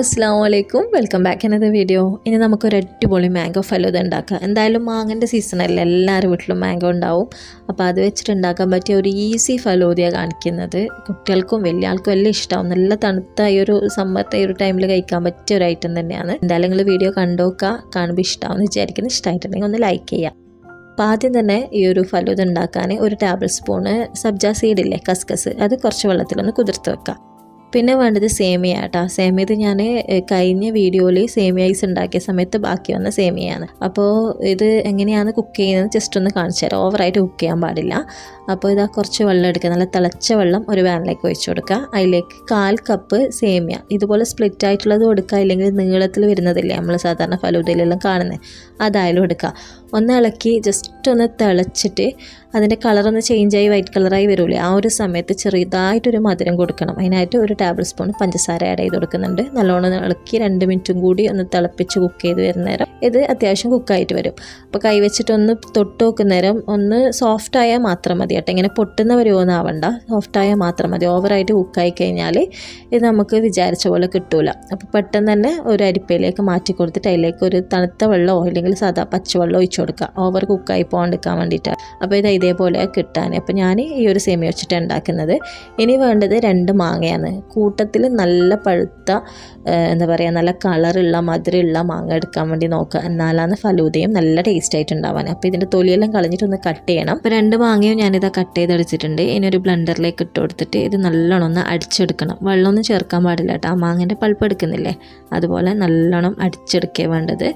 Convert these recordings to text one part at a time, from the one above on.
അസ്സാം വലൈക്കും welcome back എന്നത് വീഡിയോ ഇനി നമുക്കൊരു അടിപൊളി മാംഗോ ഫലൂദ ഉണ്ടാക്കാം. എന്തായാലും മാങ്ങന്റെ സീസണല്ലേ എല്ലാവരും വീട്ടിലും മാംഗോ ഉണ്ടാവും. അപ്പോൾ അത് വെച്ചിട്ട് ഉണ്ടാക്കാൻ പറ്റിയ ഒരു ഈസി ഫലൂദയാണ് കാണിക്കുന്നത്. കുട്ടികൾക്കും വലിയ ആൾക്കും എല്ലാം ഇഷ്ടമാവും നല്ല തണുത്ത ഈ ഒരു സമ്മത്തെ ഈ ഒരു ടൈമിൽ കഴിക്കാൻ പറ്റിയ ഒരു ഐറ്റം തന്നെയാണ്. എന്തായാലും നിങ്ങൾ വീഡിയോ കണ്ടോക്കുക കാണുമ്പോൾ ഇഷ്ടമാവും വിചാരിക്കുന്നത് ഇഷ്ടമായിട്ടുണ്ടെങ്കിൽ ഒന്ന് ലൈക്ക് ചെയ്യുക. അപ്പോൾ ആദ്യം തന്നെ ഈ ഒരു ഫലൂദ ഉണ്ടാക്കാൻ ഒരു ടേബിൾ സ്പൂണ് സബ്ജ സീഡില്ലേ കസ്കസ്. അത് കുറച്ച് വെള്ളത്തിലൊന്ന് കുതിർത്ത് വെക്കാം പിന്നെ വേണ്ടത് സേമിയ കേട്ടോ സേമിയത് ഞാൻ കഴിഞ്ഞ വീഡിയോയിൽ സേമിയ ഐസ് ഉണ്ടാക്കിയ സമയത്ത് ബാക്കി വന്ന സേമിയയാണ്. അപ്പോൾ ഇത് എങ്ങനെയാണ് കുക്ക് ചെയ്യുന്നത് ജസ്റ്റ് ഒന്ന് കാണിച്ചു തരാം. ഓവറായിട്ട് കുക്ക് ചെയ്യാൻ പാടില്ല. അപ്പോൾ ഇതാ കുറച്ച് വെള്ളം എടുക്കുക. നല്ല തിളച്ച വെള്ളം ഒരു വാനിലേക്ക് ഒഴിച്ചു കൊടുക്കുക. അതിലേക്ക് കാൽ കപ്പ് സേമിയ. ഇതുപോലെ സ്പ്ലിറ്റ് ആയിട്ടുള്ളത് കൊടുക്കുക. അല്ലെങ്കിൽ നീളത്തിൽ വരുന്നതില്ലേ നമ്മൾ സാധാരണ ഫലൂദയിലെല്ലാം കാണുന്നത് അതായാലും എടുക്കുക. ഒന്ന് ഇളക്കി ജസ്റ്റ് ഒന്ന് തിളച്ചിട്ട് അതിന്റെ കളറൊന്ന് ആയി വൈറ്റ് കളറായി വരില്ലേ ആ ഒരു സമയത്ത് ചെറുതായിട്ടൊരു മധുരം കൊടുക്കണം. അതിനായിട്ട് ഒരു ടേബിൾ സ്പൂൺ പഞ്ചസാര ആഡ് ചെയ്ത് കൊടുക്കുന്നുണ്ട്. നല്ലോണം ഇളക്കി രണ്ട് മിനിറ്റും കൂടി ഒന്ന് തിളപ്പിച്ച് കുക്ക് ചെയ്ത് വരുന്ന നേരം ഇത് അത്യാവശ്യം കുക്കായിട്ട് വരും. അപ്പോൾ കൈ വെച്ചിട്ട് ഒന്ന് തൊട്ട് നോക്കുന്ന നേരം ഒന്ന് സോഫ്റ്റ് ആയാൽ മാത്രം മതി കേട്ടോ. ഇങ്ങനെ പൊട്ടുന്ന വരുമോന്ന് ആവണ്ട. സോഫ്റ്റ് ആയാൽ മാത്രം മതി. ഓവറായിട്ട് കുക്കായി കഴിഞ്ഞാൽ ഇത് നമുക്ക് വിചാരിച്ച പോലെ കിട്ടൂല. അപ്പോൾ പെട്ടെന്ന് തന്നെ ഒരു അരിപ്പയിലേക്ക് മാറ്റി കൊടുത്തിട്ട് അതിലേക്ക് ഒരു തണുത്ത വെള്ളമോ അല്ലെങ്കിൽ സാധാ പച്ചവെള്ളം ഒഴിച്ചു കൊടുക്കുക. ഓവർ കുക്കായി പോകാണ്ടിരിക്കാൻ വേണ്ടിയിട്ടാണ് അപ്പോൾ ഇത് ഇതേപോലെ കിട്ടാൻ അപ്പോൾ ഞാൻ ഈ ഒരു സേമിയ വെച്ചിട്ട് ഉണ്ടാക്കുന്നത്. ഇനി വേണ്ടത് രണ്ട് മാങ്ങയാണ്. കൂട്ടത്തിൽ നല്ല പഴുത്ത എന്താ പറയുക നല്ല കളറുള്ള മധുരമുള്ള മാങ്ങ എടുക്കാൻ വേണ്ടി നോക്കുക. എന്നാലാണ് ഫലൂദയും നല്ല ടേസ്റ്റ് ആയിട്ട് ഉണ്ടാവാൻ അപ്പോൾ ഇതിന്റെ തൊലിയെല്ലാം കളഞ്ഞിട്ടൊന്ന് കട്ട് ചെയ്യണം. അപ്പോൾ രണ്ട് മാങ്ങയും ഞാനിതാ കട്ട് ചെയ്തടിച്ചിട്ടുണ്ട് ഇനി ഒരു ബ്ലെൻഡറിലേക്ക് ഇട്ട് കൊടുത്തിട്ട് ഇത് നല്ലോണം ഒന്ന് അടിച്ചെടുക്കണം. വെള്ളമൊന്നും ചേർക്കാൻ പാടില്ല കേട്ടോ. ആ മാങ്ങന്റെ പൾപ്പ് എടുക്കുന്നില്ലേ? അതുപോലെ നല്ലോണം അടിച്ചെടുക്കുക വേണ്ടത്.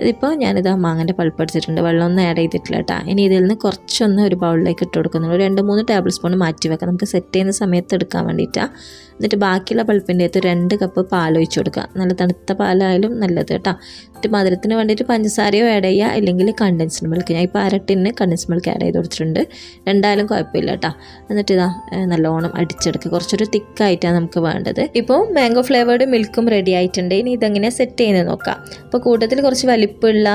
ഇതിപ്പോൾ ഞാനിത് ആ മാങ്ങന്റെ പൾപ്പ് അടിച്ചിട്ടുണ്ട്. വെള്ളമൊന്നും ആഡ് ചെയ്തിട്ടില്ല കേട്ടോ. ഇനി ഇതിൽ നിന്ന് കുറച്ചൊന്ന് ഒരു ബൗളിലേക്ക് ഇട്ട് കൊടുക്കുന്നുള്ളൂ. രണ്ട് മൂന്ന് ടേബിൾ സ്പൂൺ മാറ്റി വെക്കാം നമുക്ക് സെറ്റ് ചെയ്യുന്ന സമയത്ത് എടുക്കാൻ വേണ്ടിയിട്ടാണ് എന്നിട്ട് ബാക്കിയുള്ള പൾപ്പിന്റെ അകത്ത് രണ്ട് കപ്പ് പാൽ ഒഴിച്ചു കൊടുക്കുക. നല്ല തണുത്ത പാലായാലും നല്ലത് കേട്ടോ. എന്നിട്ട് മധുരത്തിന് വേണ്ടിയിട്ട് പഞ്ചസാരയോ ആഡ് ചെയ്യുക അല്ലെങ്കിൽ കണ്ടൻസ്ഡ് മിൽക്ക് ഞാൻ ഇപ്പോൾ അരട്ടിന് കണ്ടൻസ് മിൽക്ക് ആഡ് ചെയ്ത് കൊടുത്തിട്ടുണ്ട്. രണ്ടായാലും കുഴപ്പമില്ല കേട്ടോ. എന്നിട്ട് ഇതാ നല്ലോണം അടിച്ചെടുക്കുക. കുറച്ചൊരു തിക്കായിട്ടാണ് നമുക്ക് വേണ്ടത്. ഇപ്പോൾ മാംഗോ ഫ്ലേവേർഡ് മിൽക്കും റെഡി ആയിട്ടുണ്ട്. ഇനി ഇതെങ്ങനെ സെറ്റ് ചെയ്യുന്നത് നോക്കാം. അപ്പോൾ കൂട്ടത്തിൽ കുറച്ച് വലിപ്പമുള്ള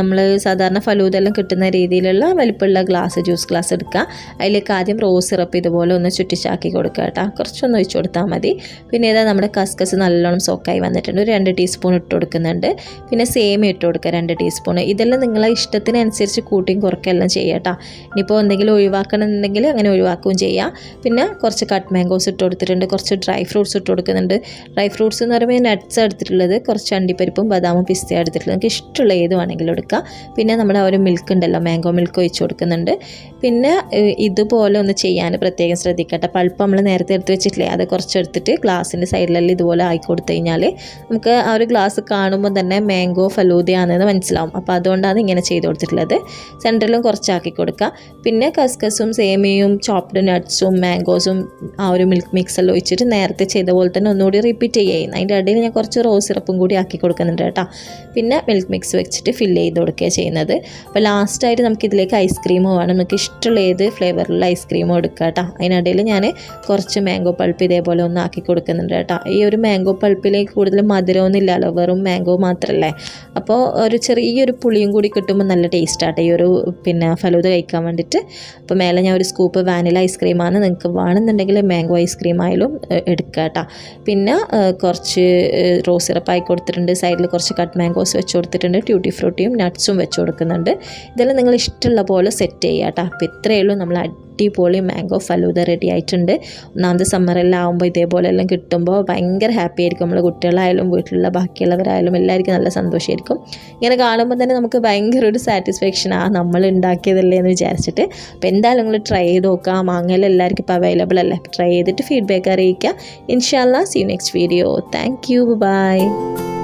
നമ്മൾ സാധാരണ ഫലൂതെല്ലാം കിട്ടുന്ന രീതിയിലുള്ള വലിപ്പമുള്ള ഗ്ലാസ് ജ്യൂസ് ഗ്ലാസ് എടുക്കുക. അതിലേക്ക് ആദ്യം റോസ് സിറപ്പ് ഇതുപോലെ ഒന്ന് ചുറ്റിച്ചാക്കി കൊടുക്കുക കേട്ടോ. കുറച്ചൊന്ന് ഒഴിച്ചു കൊടുത്താൽ പിന്നെ ഇതാ നമ്മുടെ കസ്കസ് നല്ലോണം സോക്കായി വന്നിട്ടുണ്ട്. ഒരു രണ്ട് ടീസ്പൂൺ ഇട്ട് കൊടുക്കുന്നുണ്ട്. പിന്നെ സേമിയ ഇട്ട് കൊടുക്കുക രണ്ട് ടീസ്പൂൺ ഇതെല്ലാം നിങ്ങളെ ഇഷ്ടത്തിനനുസരിച്ച് കൂട്ടിയും കുറയ്ക്കെല്ലാം ചെയ്യാം കേട്ടോ. ഇനിയിപ്പോൾ എന്തെങ്കിലും ഒഴിവാക്കണമെന്നുണ്ടെങ്കിൽ അങ്ങനെ ഒഴിവാക്കുകയും ചെയ്യാം. പിന്നെ കുറച്ച് കട്ട് മാംഗോസ് ഇട്ട് കൊടുത്തിട്ടുണ്ട്. കുറച്ച് ഡ്രൈ ഫ്രൂട്ട്സ് ഇട്ട് കൊടുക്കുന്നുണ്ട്. ഡ്രൈ ഫ്രൂട്ട്സ് എന്ന് പറയുമ്പോൾ നട്ട്സ് എടുത്തിട്ടുള്ളത്. കുറച്ച് അണ്ടിപ്പരിപ്പും ബദാമും പിസ്ത എടുത്തിട്ടുള്ളത്. നിങ്ങൾക്ക് ഇഷ്ടമുള്ള ഏത് വേണമെങ്കിലും എടുക്കാം. പിന്നെ നമ്മുടെ ഒരു മിൽക്ക് ഉണ്ടല്ലോ മാംഗോ മിൽക്ക് ഒഴിച്ച് കൊടുക്കുന്നുണ്ട്. പിന്നെ ഇതുപോലെ ഒന്ന് ചെയ്യാൻ പ്രത്യേകം ശ്രദ്ധിക്കട്ടെ. പൾപ്പ് നമ്മൾ നേരത്തെ എടുത്ത് വെച്ചിട്ടില്ലേ അത് കുറച്ച് എടുത്തിട്ട് ഗ്ലാസിന്റെ സൈഡിലെല്ലാം ഇതുപോലെ ആക്കി കൊടുത്തു കഴിഞ്ഞാൽ നമുക്ക് ആ ഒരു ഗ്ലാസ് കാണുമ്പോൾ തന്നെ മാംഗോ ഫലൂദയാണെന്ന് മനസ്സിലാവും. അപ്പോൾ അതുകൊണ്ടാണ് ഇങ്ങനെ ചെയ്ത് കൊടുത്തിട്ടുള്ളത്. സെന്ററിലും കുറച്ചാക്കി കൊടുക്കുക. പിന്നെ കസ്കസും സേമിയയും ചോപ്ഡ് നട്ട്സും മാംഗോസും ആ ഒരു മിൽക്ക് മിക്സെല്ലാം ഒഴിച്ചിട്ട് നേരത്തെ ചെയ്ത പോലെ തന്നെ ഒന്നുകൂടി റിപ്പീറ്റ് ചെയ്യുന്നു അതിന്റെ ഇടയിൽ ഞാൻ കുറച്ച് റോസ് സിറപ്പും കൂടി ആക്കി കൊടുക്കുന്നുണ്ട് കേട്ടോ. പിന്നെ മിൽക്ക് മിക്സ് വെച്ചിട്ട് ഫില്ല് ചെയ്ത് കൊടുക്കുകയാണ് ചെയ്യുന്നത്. അപ്പോൾ ലാസ്റ്റായിട്ട് നമുക്ക് ഇതിലേക്ക് ഐസ്ക്രീമോ വേണം. നമുക്ക് ഇഷ്ടമുള്ള ഏത് ഫ്ലേവറിലുള്ള ഐസ്ക്രീമോ എടുക്കുക കേട്ടോ. അതിനിടയിൽ ഞാൻ കുറച്ച് മാംഗോ പൾപ്പ് ഇതേപോലെ ഒന്ന് ആക്കി കൊടുക്കുന്നുണ്ട് കേട്ടോ. ഈ ഒരു മാംഗോ പൾപ്പിലേക്ക് കൂടുതൽ മധുരമൊന്നും ഇല്ലല്ലോ വെറും മാംഗോ മാത്രമല്ലേ അപ്പോൾ ഒരു ചെറിയൊരു പുളിയും കൂടി കിട്ടുമ്പോൾ നല്ല ടേസ്റ്റ് ആട്ടെ ഈ ഒരു പിന്നെ ഫലൂത കഴിക്കാൻ വേണ്ടിയിട്ട് അപ്പോൾ മേലെ ഞാൻ ഒരു സ്കൂപ്പ് വാനില ഐസ്ക്രീമാണ് നിങ്ങൾക്ക് വേണമെന്നുണ്ടെങ്കിൽ മാംഗോ ഐസ്ക്രീം ആയാലും എടുക്കുക കേട്ടോ. പിന്നെ കുറച്ച് റോസ് സിറപ്പ് ആയി കൊടുത്തിട്ടുണ്ട്. സൈഡിൽ കുറച്ച് കട്ട് മാംഗോസ് വെച്ച് കൊടുത്തിട്ടുണ്ട്. ട്യൂട്ടി ഫ്രൂട്ടിയും നട്ട്സും വെച്ച് കൊടുക്കുന്നുണ്ട്. ഇതെല്ലാം നിങ്ങൾ ഇഷ്ടമുള്ള പോലെ സെറ്റ് ചെയ്യുക കേട്ടോ. അപ്പോൾ ഇത്രയേ ഉള്ളൂ. നമ്മൾ അടിപൊളി മാംഗോ ഫലൂത റെഡി ആയിട്ടുണ്ട്. ഒന്നാമത് സമ്മറെല്ലാം ആകുമ്പോൾ ഇതേപോലെ എല്ലാം കിട്ടുമ്പോൾ ഭയങ്കര ഹാപ്പി ആയിരിക്കും. നമ്മൾ കുട്ടികളായാലും വീട്ടിലുള്ള ബാക്കിയുള്ളവരായാലും എല്ലാവർക്കും നല്ല സന്തോഷമായിരിക്കും ഇങ്ങനെ കാണുമ്പോൾ തന്നെ നമുക്ക് ഭയങ്കര ഒരു സാറ്റിസ്ഫാക്ഷൻ ആ നമ്മൾ ഉണ്ടാക്കിയതല്ലേ എന്ന് വിചാരിച്ചിട്ട്. അപ്പോൾ എന്തായാലും നിങ്ങൾ ട്രൈ ചെയ്ത് നോക്കുക. മാങ്ങയിൽ എല്ലാവർക്കും ഇപ്പോൾ അവൈലബിൾ അല്ലേ? ട്രൈ ചെയ്തിട്ട് ഫീഡ്ബാക്ക് അറിയിക്കുക. ഇൻഷാല്ല see next video thank you bye